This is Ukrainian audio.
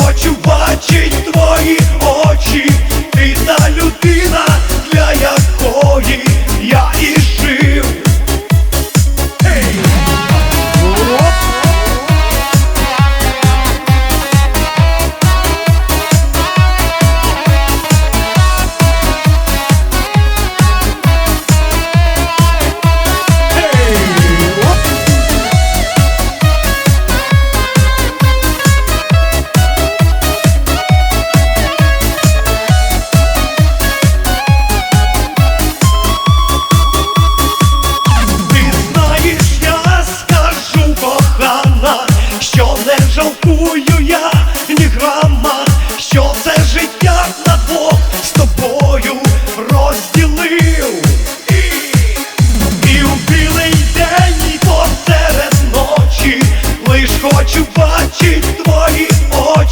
Хочу бачить твої очі, ти та людина. жалкую я ні грама, що це життя на двох з тобою розділив і, і у білий день, і посеред ночі лиш хочу бачить твої очі.